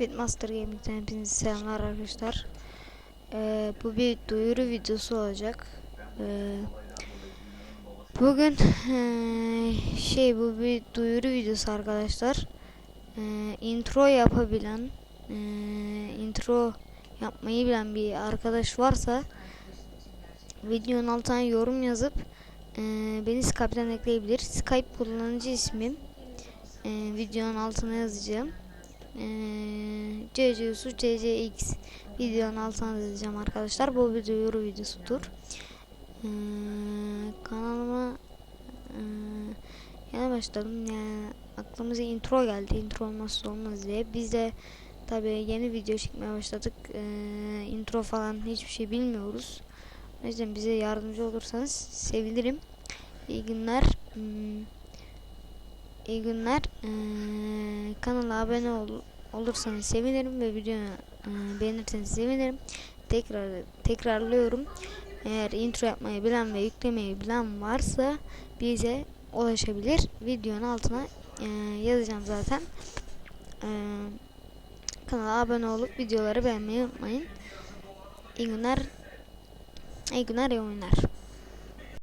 Bitmaster Gaming'den hepinize selamlar arkadaşlar. Ee, bu bir duyuru videosu olacak. Ee, bugün ee, şey bu bir duyuru videosu arkadaşlar. Ee, intro yapabilen, ee, intro yapmayı bilen bir arkadaş varsa videonun altına yorum yazıp ee, beni Skype'den ekleyebilir. Skype kullanıcı ismim ee, videonun altına yazacağım. Ee, CC Yusuf CCX videonun altına yazacağım arkadaşlar. Bu bir duyuru videosudur. Ee, kanalıma ee, yeni başladım. Yani aklımıza intro geldi. Intro olmazsa olmaz diye. Biz de tabi yeni video çekmeye başladık. Ee, intro falan hiçbir şey bilmiyoruz. O yüzden bize yardımcı olursanız sevinirim. İyi günler. Hmm, İyi günler. Ee, kanala abone ol, olursanız sevinirim ve videoyu e, beğenirseniz sevinirim. Tekrar tekrarlıyorum. Eğer intro yapmayı bilen ve yüklemeyi bilen varsa bize ulaşabilir. Videonun altına e, yazacağım zaten. E, kanala abone olup videoları beğenmeyi unutmayın. İyi günler. İyi günler, iyi oyunlar.